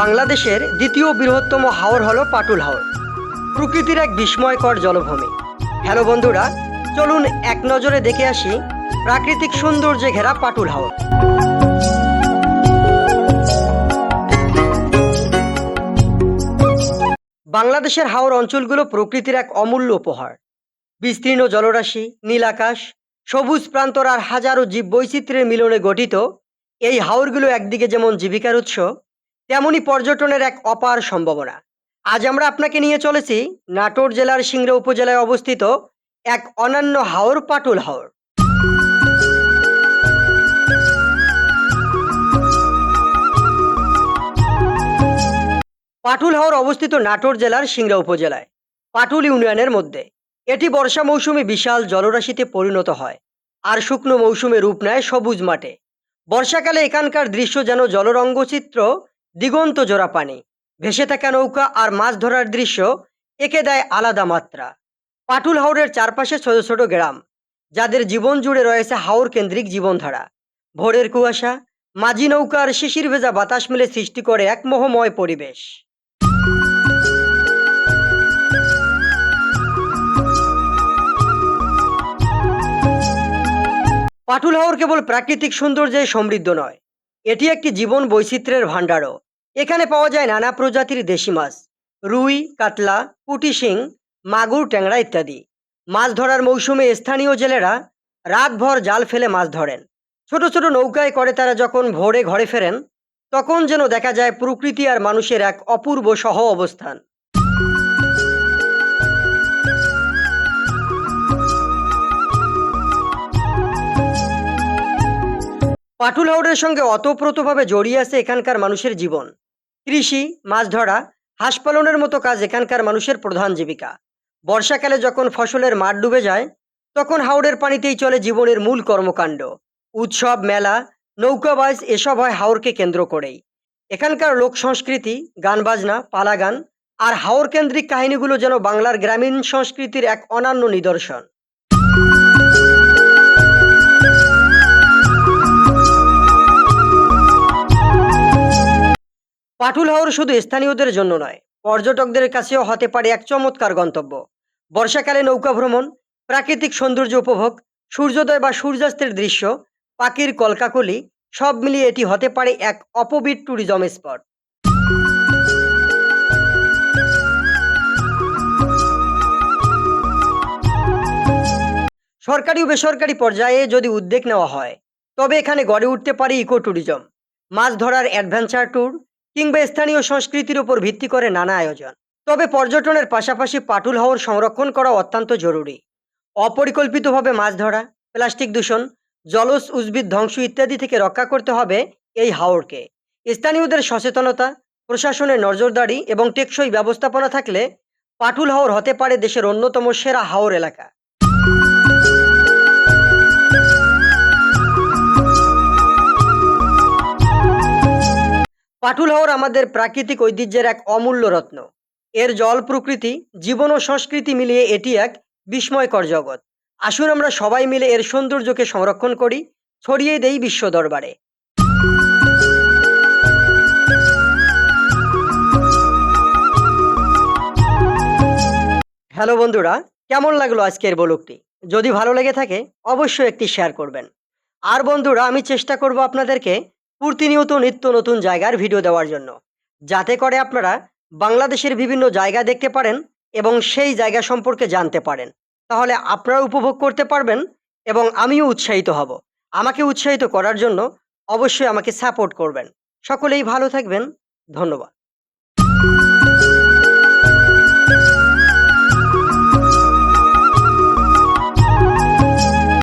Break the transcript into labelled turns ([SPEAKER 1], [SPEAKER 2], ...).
[SPEAKER 1] বাংলাদেশের দ্বিতীয় বৃহত্তম হাওর হলো পাটুল হাওর। প্রকৃতির এক বিস্ময়কর জলভূমি। হ্যালো বন্ধুরা, চলুন এক নজরে দেখে আসি প্রাকৃতিক সৌন্দর্যে ঘেরা পাটুল হাওর। বাংলাদেশের হাওর অঞ্চলগুলো প্রকৃতির এক অমূল্য উপহার। বিস্তীর্ণ জলরাশি, নীল আকাশ, সবুজ প্রান্তর আর হাজারো জীব বৈচিত্র্যের মিলনে গঠিত এই হাওরগুলো একদিকে যেমন জীবিকার উৎস তেমনি পর্যটনের এক অপার সম্ভাবনা। আজ আমরা আপনাকে নিয়ে চলেছি নাটোর জেলার সিংড়া উপজেলায় অবস্থিত এক অনন্য হাওর পাটুল হাওর। পাটুল হাওর অবস্থিত নাটোর জেলার সিংড়া উপজেলায়, পাটুল ইউনিয়নের মধ্যে। এটি বর্ষা মৌসুমে বিশাল জলরাশিতে পরিণত হয় আর শুকনো মৌসুমে রূপ নেয় সবুজ মাঠে। বর্ষাকালে এখানকার দৃশ্য যেন জলরঙ্গচিত্র দিগন্ত জোড়া পানি। ভেসে থাকা নৌকা আর মাছ ধরার দৃশ্য একে দেয় আলাদা মাত্রা। পাটুল হাওরের চারপাশে ছোট ছোট গ্রাম, যাদের জীবন জুড়ে রয়েছে হাওর কেন্দ্রিক জীবনধারা। ভোরের কুয়াশা, মাঝি নৌকা আর শিশির ভেজা বাতাস মিলে সৃষ্টি করে এক মোহময় পরিবেশ। পাটুল হাওর কেবল প্রাকৃতিক সৌন্দর্যে সমৃদ্ধ নয়, এটি একটি জীবন বৈচিত্র্যের ভাণ্ডারও। এখানে পাওয়া যায় নানা প্রজাতির দেশি মাছ। রুই, কাতলা পুটি শিং, মাগুর, ট্যাংরা ইত্যাদি। মাছ ধরার মৌসুমে স্থানীয় জেলেরা রাতভর জাল ফেলে মাছ ধরেন। ছোট ছোট নৌকায় করে তারা যখন ভোরে ঘরে ফেরেন, তখন যেন দেখা যায় প্রকৃতি আর মানুষের এক অপূর্ব সহ অবস্থান। পাটুল হাওড়ের সঙ্গে অতপ্রতভাবে জড়িয়ে আছে এখানকার মানুষের জীবন। কৃষি, মাছ ধরা, হাঁস পালনের মতো কাজ এখানকার মানুষের প্রধান জীবিকা। বর্ষাকালে যখন ফসলের মাঠ ডুবে যায়, তখন হাওড়ের পানিতেই চলে জীবনের মূল কর্মকাণ্ড। উৎসব, মেলা নৌকাবাজ এসব হয় হাওরকে কেন্দ্র করেই। এখানকার লোক সংস্কৃতি, গান বাজনা পালা গান আর হাওর কেন্দ্রিক কাহিনীগুলো যেন বাংলার গ্রামীণ সংস্কৃতির এক অনন্য নিদর্শন। পাটুল হাওর শুধু স্থানীয়দের জন্য নয়, পর্যটকদের কাছেও হতে পারে এক চমৎকার গন্তব্য। বর্ষাকালে নৌকা ভ্রমণ, প্রাকৃতিক সৌন্দর্য উপভোগ, সূর্যোদয় বা সূর্যাস্তের দৃশ্য, পাখির কলকাকলি, সব মিলিয়ে এটি হতে পারে এক অপবিট ট্যুরিজম স্পট সরকারি ও বেসরকারি পর্যায়ে যদি উদ্যোগ নেওয়া হয়, তবে এখানে গড়ে উঠতে পারে ইকো ট্যুরিজম মাছ ধরার অ্যাডভেঞ্চার ট্যুর কিংবা স্থানীয় সংস্কৃতির উপর ভিত্তি করে নানা আয়োজন। তবে পর্যটনের পাশাপাশি পাটুল হাওর সংরক্ষণ করা অত্যন্ত জরুরি। অপরিকল্পিতভাবে মাছ ধরা, প্লাস্টিক দূষণ, জলজ উদ্ভিদ ধ্বংস ইত্যাদি থেকে রক্ষা করতে হবে এই হাওরকে। স্থানীয়দের সচেতনতা, প্রশাসনের নজরদারি এবং টেকসই ব্যবস্থাপনা থাকলে পাটুল হাওর হতে পারে দেশের অন্যতম সেরা হাওর এলাকা। পাটুল হাওর আমাদের প্রাকৃতিক ঐতিহ্যের এক অমূল্য রত্ন। এর জল প্রকৃতি, জীবন ও সংস্কৃতি মিলিয়ে এটি এক বিস্ময়কর জগৎ। আসুন আমরা সবাই মিলে এর সৌন্দর্যকে সংরক্ষণ করি, ছড়িয়ে দেই বিশ্ব দরবারে। হ্যালো বন্ধুরা, কেমন লাগল আজকের বলুকটি? যদি ভালো লেগে থাকে, অবশ্যই একটি শেয়ার করবেন। আর বন্ধুরা, আমি চেষ্টা করব আপনাদেরকে প্রতিনিয়ত নিত্য নতুন জায়গার ভিডিও দেওয়ার জন্য। যাতে করে আপনারা বাংলাদেশের বিভিন্ন জায়গা দেখতে পারেন এবং সেই জায়গা সম্পর্কে জানতে পারেন। তাহলে আপনারা উপভোগ করতে পারবেন এবং আমিও উৎসাহিত হব। আমাকে উৎসাহিত করার জন্য অবশ্যই আমাকে সাপোর্ট করবেন। সকলেই ভালো থাকবেন। ধন্যবাদ।